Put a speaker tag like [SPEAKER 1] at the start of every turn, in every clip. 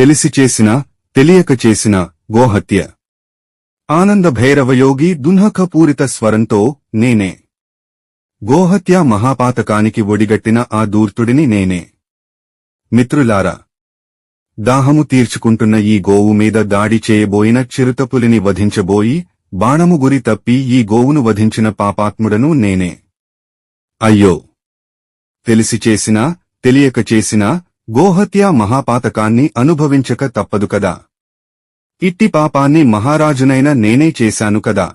[SPEAKER 1] తెలిసి చేసిన తెలియక చేసిన గోహత్య. ఆనంద భైరవయోగి దున్హకపూరిత స్వరంతో నేనే. గోహత్య మహాపాతకానికి ఒడిగట్టిన ఆ దూర్తుడిని నేనే. మిత్రులారా దాహము తీర్చుకుంటున్న ఈ గోవు మీద దాడి చేయబోయిన చిరుతపులిని వధించబోయి బాణము గురి తప్పి ఈ గోవును వధించిన పాపాత్ముడను నేనే. అయ్యో! తెలిసి చేసినా తెలియక చేసినా గోహత్య మహాపాతకాన్ని అనుభవించక తప్పదు కదా. ఇట్టి పాపాన్ని మహారాజునైన నేనే చేశాను కదా.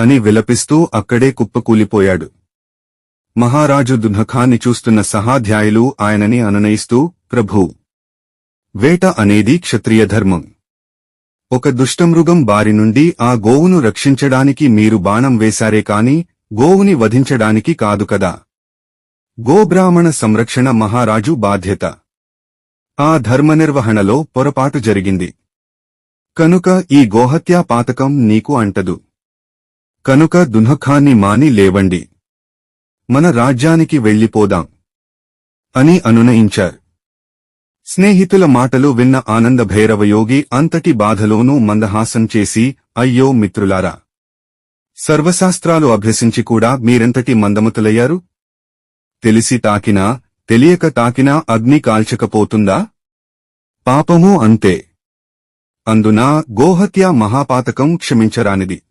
[SPEAKER 1] అని విలపిస్తూ అక్కడే కుప్పకూలిపోయాడు. మహారాజు దున్హఖాన్ని చూస్తున్న సహాధ్యాయులు ఆయనని అనునయిస్తూ ప్రభూ వేట అనేది క్షత్రియ ధర్మం. ఒక దుష్టమృగం బారి నుండి ఆ గోవును రక్షించడానికి మీరు బాణం వేశారే కాని గోవుని వధించడానికి కాదు కదా. గోబ్రాహ్మణ సంరక్షణ మహారాజు బాధ్యత. ఆ ధర్మనిర్వహణలో పొరపాటు జరిగింది. కనుక ఈ గోహత్యా పాతకం నీకు అంటదు. కనుక దున్హఖాన్ని మాని లేవండి. మన రాజ్యానికి వెళ్ళిపోదాం. అని అనునయించారు. స్నేహితుల మాటలు విన్న ఆనంద భైరవయోగి అంతటి బాధలోనూ మందహాసం చేసి అయ్యో మిత్రులారా! సర్వశాస్త్రాలు అభ్యసించి కూడా మీరెంతటి మందమతులయ్యారు? తెలిసి తాకినా తెలియక తాకినా అగ్ని కాల్చకపోతుందా? పాపమూ అంతే. అందున గోహత్య మహాపాతకం క్షమించరానిది.